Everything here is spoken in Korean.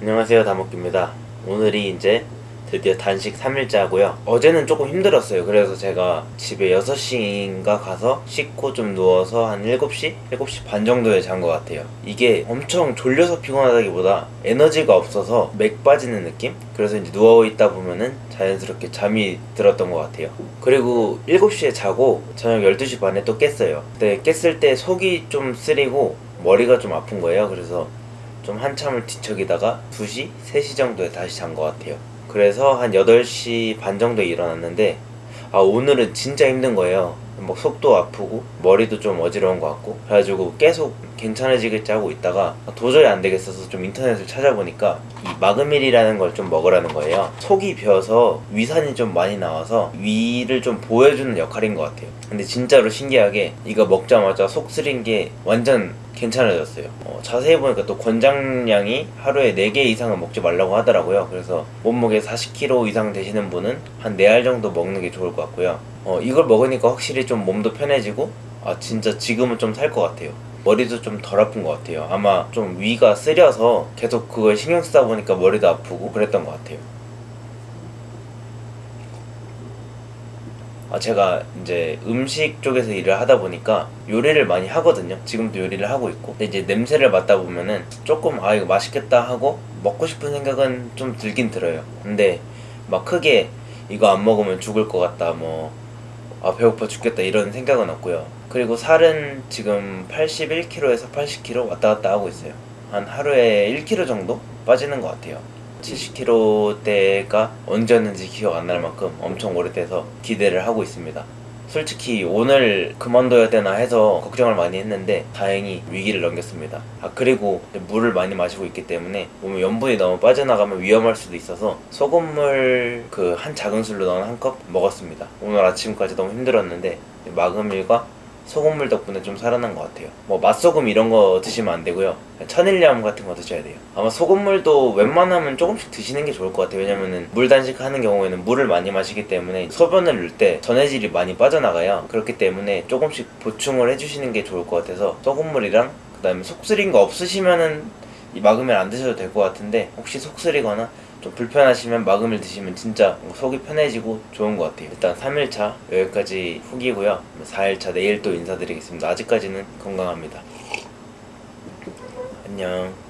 안녕하세요 다목기입니다. 오늘이 이제 드디어 단식 3일째고요. 어제는 조금 힘들었어요. 그래서 제가 집에 6시인가 가서 씻고 좀 누워서 한 7시? 7시 반 정도에 잔 것 같아요. 이게 엄청 졸려서 피곤하다기보다 에너지가 없어서 맥 빠지는 느낌? 그래서 이제 누워있다 보면은 자연스럽게 잠이 들었던 것 같아요. 그리고 7시에 자고 저녁 12시 반에 또 깼어요. 근데 깼을 때 속이 좀 쓰리고 머리가 좀 아픈 거예요. 그래서 좀 한참을 뒤척이다가 2시, 3시 정도에 다시 잔 것 같아요. 그래서 한 8시 반 정도에 일어났는데 아 오늘은 진짜 힘든 거예요. 뭐 속도 아프고 머리도 좀 어지러운 것 같고 그래가지고 계속 괜찮아지겠지 하고 있다가 도저히 안 되겠어서 좀 인터넷을 찾아보니까 이 마그밀이라는 걸 좀 먹으라는 거예요. 속이 비어서 위산이 좀 많이 나와서 위를 좀 보여주는 역할인 것 같아요. 근데 진짜로 신기하게 이거 먹자마자 속 쓰린 게 완전 괜찮아졌어요. 어, 자세히 보니까 또 권장량이 하루에 4개 이상은 먹지 말라고 하더라고요. 그래서 몸무게 40kg 이상 되시는 분은 한 4알 정도 먹는 게 좋을 것 같고요. 어, 이걸 먹으니까 확실히 좀 몸도 편해지고 아 진짜 지금은 좀 살 것 같아요. 머리도 좀 덜 아픈 것 같아요. 아마 좀 위가 쓰려서 계속 그걸 신경 쓰다 보니까 머리도 아프고 그랬던 것 같아요. 아, 제가 이제 음식 쪽에서 일을 하다 보니까 요리를 많이 하거든요. 지금도 요리를 하고 있고. 근데 이제 냄새를 맡다 보면은 조금 아, 이거 맛있겠다 하고 먹고 싶은 생각은 좀 들긴 들어요. 근데 막 크게 이거 안 먹으면 죽을 것 같다, 뭐, 아, 배고파 죽겠다 이런 생각은 없고요. 그리고 살은 지금 81kg에서 80kg 왔다 갔다 하고 있어요. 한 하루에 1kg 정도 빠지는 것 같아요. 70kg대가 언제였는지 기억 안 날 만큼 엄청 오래돼서 기대를 하고 있습니다. 솔직히 오늘 그만둬야 되나 해서 걱정을 많이 했는데 다행히 위기를 넘겼습니다. 아 그리고 물을 많이 마시고 있기 때문에 몸에 염분이 너무 빠져나가면 위험할 수도 있어서 소금물 그 한 작은 술로 넣은 한 컵 먹었습니다. 오늘 아침까지 너무 힘들었는데 마금밀과 소금물 덕분에 좀 살아난 것 같아요. 뭐 맛소금 이런 거 드시면 안 되고요. 천일염 같은 거 드셔야 돼요. 아마 소금물도 웬만하면 조금씩 드시는 게 좋을 것 같아요. 왜냐면은 물 단식하는 경우에는 물을 많이 마시기 때문에 소변을 넣을 때 전해질이 많이 빠져나가요. 그렇기 때문에 조금씩 보충을 해주시는 게 좋을 것 같아서 소금물이랑 그다음에 속 쓰린 거 없으시면은 이 마금을 안 드셔도 될 것 같은데 혹시 속 쓰리거나 좀 불편하시면 마금을 드시면 진짜 속이 편해지고 좋은 것 같아요. 일단 3일차 여기까지 후기고요. 4일차 내일 또 인사드리겠습니다. 아직까지는 건강합니다. 안녕.